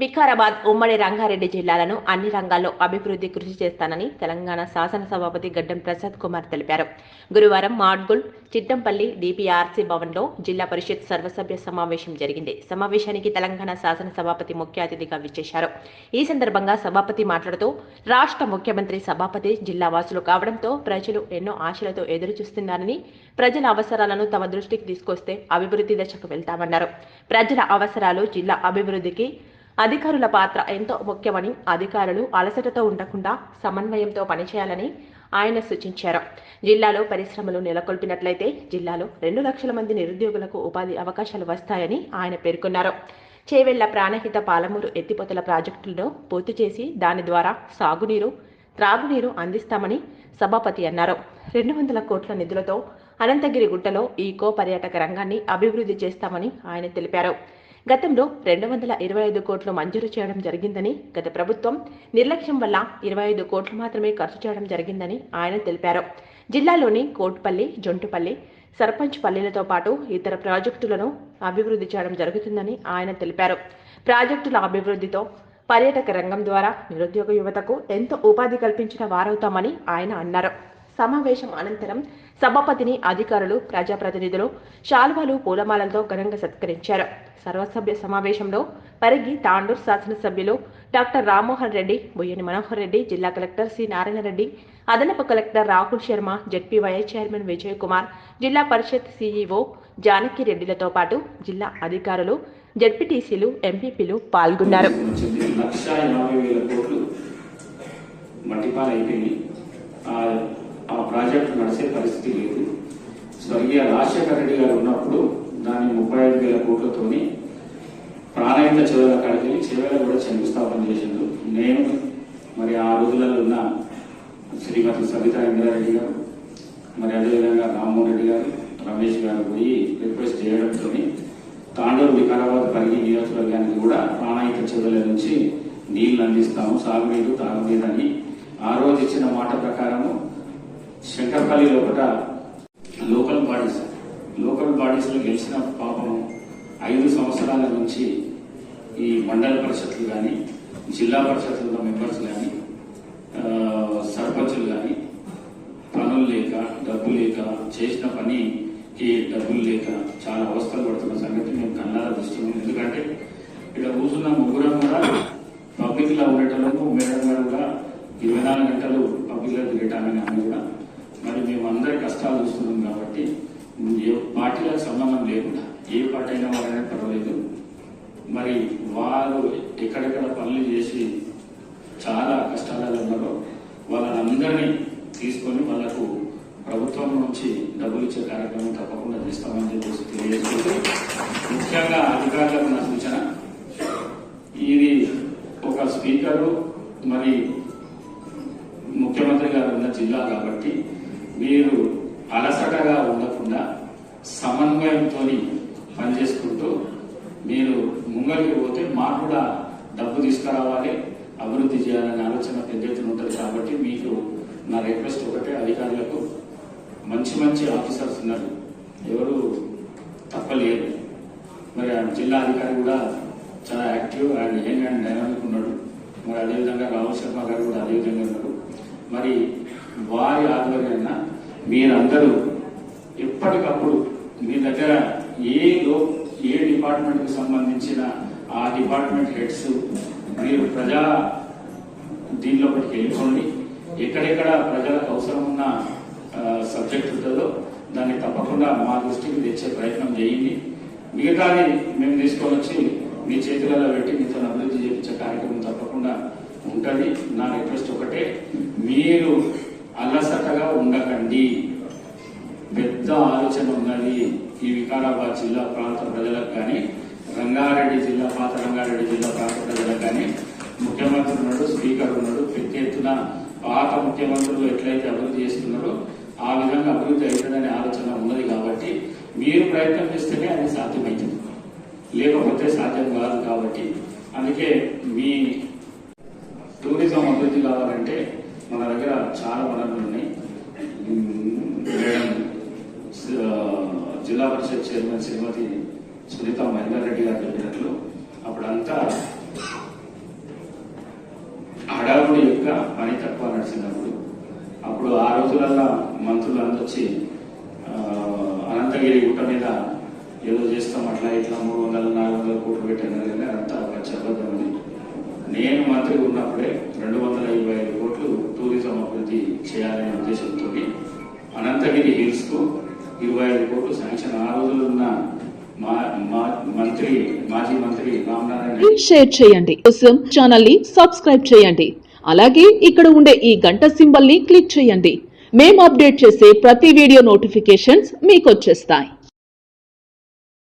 వికారాబాద్ ఉమ్మడి రంగారెడ్డి జిల్లాలను అన్ని రంగాల్లో అభివృద్ధి కృషి చేస్తానని తెలంగాణ శాసనసభాపతి గడ్డం ప్రసాద్ కుమార్ తెలిపారు. గురువారం మాడ్గుల్ చిట్టంపల్లి డిపిఆర్సీ భవన్లో జిల్లా పరిషత్ సర్వసభ్య సమావేశం జరిగింది. సమావేశానికి తెలంగాణ శాసనసభాపతి ముఖ్య అతిథిగా విచ్చేశారు. ఈ సందర్భంగా సభాపతి మాట్లాడుతూ రాష్ట్ర ముఖ్యమంత్రి సభాపతి జిల్లా వాసులు కావడంతో ప్రజలు ఎన్నో ఆశలతో ఎదురుచూస్తున్నారని ప్రజల అవసరాలను తమ దృష్టికి తీసుకొస్తే అభివృద్ధి దశకు వెళ్తామన్నారు. ప్రజల అవసరాలు జిల్లా అభివృద్ధికి అధికారుల పాత్ర ఎంతో ముఖ్యమని అధికారులు అలసటతో ఉండకుండా సమన్వయంతో పనిచేయాలని ఆయన సూచించారు. జిల్లాలో పరిశ్రమలు నెలకొల్పినట్లయితే జిల్లాలో రెండు లక్షల మంది నిరుద్యోగులకు ఉపాధి అవకాశాలు వస్తాయని ఆయన పేర్కొన్నారు. చేవెళ్ళ ప్రాణహిత పాలమూరు ఎత్తిపోతల ప్రాజెక్టులను పూర్తి చేసి దాని ద్వారా సాగునీరు త్రాగునీరు అందిస్తామని సభాపతి అన్నారు. రెండు వందల కోట్ల నిధులతో అనంతగిరి గుట్టలో ఈకో పర్యాటక రంగాన్ని అభివృద్ధి చేస్తామని ఆయన తెలిపారు. గతంలో రెండు వందల ఇరవై ఐదు కోట్లు మంజూరు చేయడం జరిగిందని గత ప్రభుత్వం నిర్లక్ష్యం వల్ల ఇరవై ఐదు కోట్లు మాత్రమే ఖర్చు చేయడం జరిగిందని ఆయన తెలిపారు. జిల్లాలోని కోట్పల్లి జొంటుపల్లి సర్పంచ్ పల్లీలతో పాటు ఇతర ప్రాజెక్టులను అభివృద్ధి చేయడం జరుగుతుందని ఆయన తెలిపారు. ప్రాజెక్టుల అభివృద్ధితో పర్యాటక రంగం ద్వారా నిరుద్యోగ యువతకు ఎంతో ఉపాధి కల్పించిన వారవుతామని ఆయన అన్నారు. సమావేశం అనంతరం సభాపతిని అధికారులు ప్రజాప్రతినిధులు శాల్వాలు పూలమాలలతో ఘనంగా సత్కరించారు. సర్వసభ్య సమావేశంలో పరిగి తాండూర్ శాసనసభ్యులు డాక్టర్ రామ్మోహన్ రెడ్డి బొయ్యని మనోహర్ రెడ్డి జిల్లా కలెక్టర్ సి. నారాయణ రెడ్డి అదనపు collector Rahul Sharma ZP vice chairman Vijay Kumar Zilla Parishad CEO Janaki రెడ్డిలతో పాటు జిల్లా అధికారులు జడ్పీటీసీలు ఎంపీపీలు పాల్గొన్నారు. మట్టిపాలు అయిపోయింది ప్రాజెక్టు నడిచే పరిస్థితి లేదు. స్వర్గీయ రాజశేఖర రెడ్డి గారు ఉన్నప్పుడు దాన్ని ముప్పై ఐదు వేల కోట్లతోని ప్రాణాయిత చెవుల కాడికి వెళ్ళి చెవుల కూడా శంకుస్థాపన చేసిండు. నేను మరి ఆ రోజులలో ఉన్న శ్రీమతి సబితా ఇంద్రారెడ్డి గారు మరి అదేవిధంగా రామ్మోహన్ రెడ్డి గారు రమేష్ గారు పోయి రిక్వెస్ట్ చేయడంతో తాండూరు వికారాబాద్ పరిగి నియోజకవర్గానికి కూడా ప్రాణాయిత చెవుల నుంచి నీళ్ళు అందిస్తాము సాగునీరు తాగునీరు అని ఆ రోజు ఇచ్చిన మాట ప్రకారము శంకర్పల్లి లోపల లోకల్ బాడీస్ లోకల్ బాడీస్లో గెలిచిన పాపం ఐదు సంవత్సరాల నుంచి ఈ మండల పరిషత్లు కానీ జిల్లా పరిషత్ల మెంబర్స్ కానీ సర్పంచులు కానీ పనులు లేక డబ్బు లేక చేసిన పనికి డబ్బులు లేక చాలా అవస్థలు పడుతున్న సంగతి మేము కన్నారా దృష్టి ఎందుకంటే ఇక్కడ కూర్చున్న ముగ్గురం కూడా పబ్లిక్లో ఉండటంలో మేడం గారు కూడా ఇరవై నాలుగు గంటలు పబ్లిక్లో తిరగటానని ఆమె కూడా. మరి మేమందరి కష్టాలు చూస్తున్నాం కాబట్టి ఏ పార్టీలకు సంబంధం లేకుండా ఏ పార్టీ అయినా వాళ్ళైనా పర్వాలేదు. మరి వారు ఎక్కడెక్కడ పనులు చేసి చాలా కష్టాలలో ఉన్నారో వాళ్ళందరినీ తీసుకొని వాళ్ళకు ప్రభుత్వం నుంచి డబ్బులు ఇచ్చే కార్యక్రమం తప్పకుండా చేస్తామని చెప్పేసి తెలియజేసుకుంటూ ముఖ్యంగా అధికారులకు నా సూచన ఇది ఒక స్పీకరు మరి ముఖ్యమంత్రి గారు ఉన్న జిల్లా కాబట్టి మీరు అలసటగా ఉండకుండా సమన్వయంతో పనిచేసుకుంటూ మీరు ముంగలికి పోతే మాకు కూడా డబ్బు తీసుకురావాలి అభివృద్ధి చేయాలనే ఆలోచన పెద్ద ఎత్తున ఉంటుంది కాబట్టి మీకు నా రిక్వెస్ట్ ఒకటే అధికారులకు మంచి మంచి ఆఫీసర్స్ ఉన్నారు. ఎవరు తప్పలేరు. మరి జిల్లా అధికారి కూడా చాలా active and young and dynamic ఉన్నాడు. మరి అదేవిధంగా రాహుల్ శర్మ గారు కూడా అదేవిధంగా ఉన్నారు. మరి వారి ఆధ్వర్యాన మీరందరూ ఎప్పటికప్పుడు మీ దగ్గర ఏ లో ఏ డిపార్ట్మెంట్కి సంబంధించిన ఆ డిపార్ట్మెంట్ హెడ్స్ మీరు ప్రజా దీనిలోపటికి వెళ్ళిపోండి ఎక్కడెక్కడ ప్రజలకు అవసరం ఉన్న సబ్జెక్ట్ ఉంటుందో దాన్ని తప్పకుండా మా దృష్టికి తెచ్చే ప్రయత్నం చేయండి. మిగతాది మేము తీసుకొని వచ్చి మీ చేతులలో పెట్టి మీతో అభివృద్ధి చేయించే కార్యక్రమం తప్పకుండా ఉంటుంది. నా రిక్వెస్ట్ ఒకటే మీరు అలసటగా ఉండకండి. పెద్ద ఆలోచన ఉన్నది ఈ వికారాబాద్ జిల్లా ప్రాంత ప్రజలకు కానీ రంగారెడ్డి జిల్లా పాత రంగారెడ్డి జిల్లా ప్రాంత ప్రజలకు కానీ ముఖ్యమంత్రి ఉన్నాడు స్పీకర్ ఉన్నాడు పెద్ద ఎత్తున పాత ముఖ్యమంత్రులు ఎట్లయితే అభివృద్ధి చేస్తున్నారో ఆ విధంగా అభివృద్ధి అవుతుందనే ఆలోచన ఉన్నది కాబట్టి మీరు ప్రయత్నం చేస్తేనే అది సాధ్యమవుతుంది లేకపోతే సాధ్యం కాదు కాబట్టి. అందుకే మీ టూరిజం అభివృద్ధి కావాలంటే మన దగ్గర చాలా వనరులు ఉన్నాయి ఉమ్, మేడం స- జిల్లా పరిషత్ చైర్మన్ శ్రీమతి సునీత మహేందర్ రెడ్డి గారు చెప్పినట్లు అప్పుడంతా హడావుడి యొక్క పని తక్కువ నడిచినప్పుడు అప్పుడు ఆ రోజులల్లా మంత్రులు అందొచ్చి వచ్చి అనంతగిరి గుట్ట మీద ఏదో చేస్తాం అట్లా ఇట్లా మూడు వందల నాలుగు వందల కోట్లు పెట్టినారు కానీ అదంతా పచ్చి నేను మంత్రి ఉన్నప్పుడే రెండు వందల ఇరవై ఐదు కోట్లు టూరిజం అభివృద్ధి చేయాలనే ఉద్దేశంతో అనంతగిరి హిల్స్కు ఇరవై ఐదు కోట్లు శాంక్షన్. ఆ రోజులు ఉన్న మంత్రి మాజీ మంత్రి రామనారాయణ షేర్ చేయండి. కోసం ఛానల్ని సబ్స్క్రైబ్ చేయండి. అలాగే ఇక్కడ ఉండే ఈ గంట సింబల్ని క్లిక్ చేయండి. మేము అప్డేట్ చేసే ప్రతి వీడియో నోటిఫికేషన్స్ మీకు వచ్చేస్తాయి.